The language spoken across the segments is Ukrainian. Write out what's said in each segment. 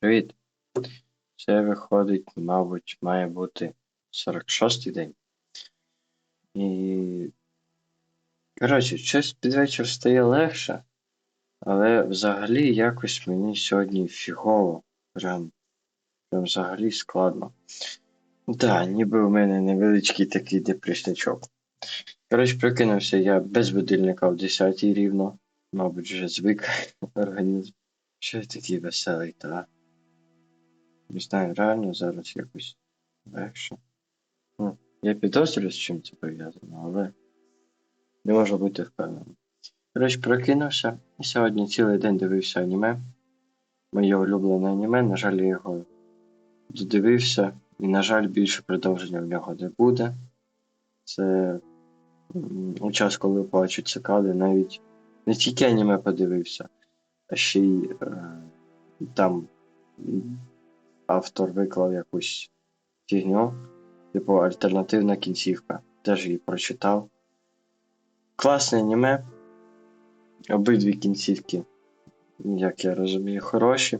Привіт. Це виходить, мабуть, має бути 46-й день. І. Коротше, щось під вечір стає легше, але взагалі якось мені сьогодні фігово. Прям, прям взагалі складно. Да, ніби у мене невеличкий такий депресничок. Коротше, прокинувся я без будильника в 10 рівно. Мабуть, вже звик організм. Що я такий веселий, та? Не знаю, реально зараз якось легше. Ну, я підозрюю, з чим це пов'язано, але не можу бути впевненим. Коротше, прокинувся і сьогодні цілий день дивився аніме. Моє улюблене аніме, на жаль, я його додивився, і, на жаль, більше продовження в нього не буде. Це у час, коли плачуть цикади, навіть не тільки аніме подивився, а ще й е, там автор виклав якусь фігню, типу альтернативна кінцівка. Теж її прочитав. Класне аніме. Обидві кінцівки, як я розумію, хороші.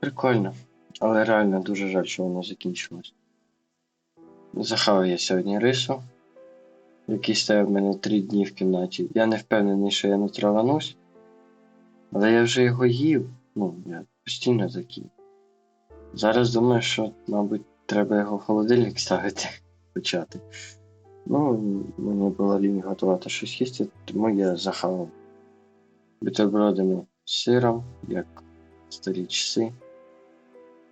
Прикольно. Але реально дуже жаль, що воно закінчилось. Захавав я сьогодні рису, який стояв в мене три дні в кімнаті. Я не впевнений, що я не траванусь, але я вже його їв. Ну, я постійно такий. Зараз думаю, що, мабуть, треба його в холодильник ставити почати. Ну, мені було лінь готувати щось їсти, тому я захавав бутербродами з сиром, як старі часи.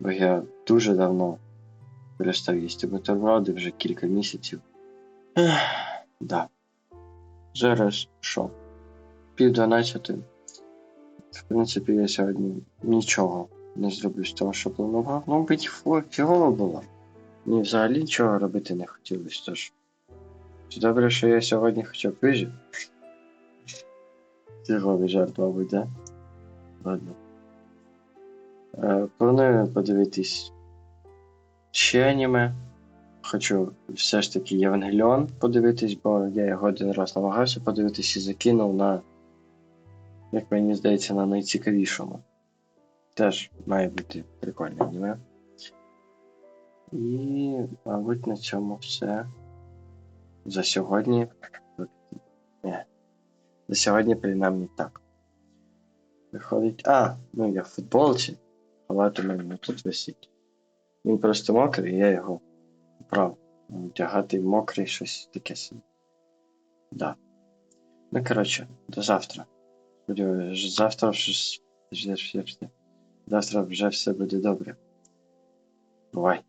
Бо я дуже давно перестав їсти бутерброди, вже кілька місяців. Ех, да. Зараз що? Пів дванадцяти. В принципі, я сьогодні нічого не зроблю з того, що планував. Ну, бить фігово було. Мені взагалі нічого робити не хотілося, тож. Добре, що я сьогодні хоча б вижив? Фіговий жарт, мабуть, да? Ладно. Е, планую подивитись ще аніме. Хочу все ж таки Євангеліон подивитись, бо я його один раз намагався подивитись і закинув на, як мені здається, на найцікавішому. Теж має бути прикольне аніме. І, мабуть, на цьому все. За сьогодні. Ні. За сьогодні, принаймні, так. Виходить. А, ну я в футболці. Халат у мене тут висить. Він просто мокрий, я його вправ. Вдягати мокрий щось таке собі. Да. Ну, коротше, до завтра. Сподіваюсь, завтра вже. Завтра вже все буде добре. Бувай.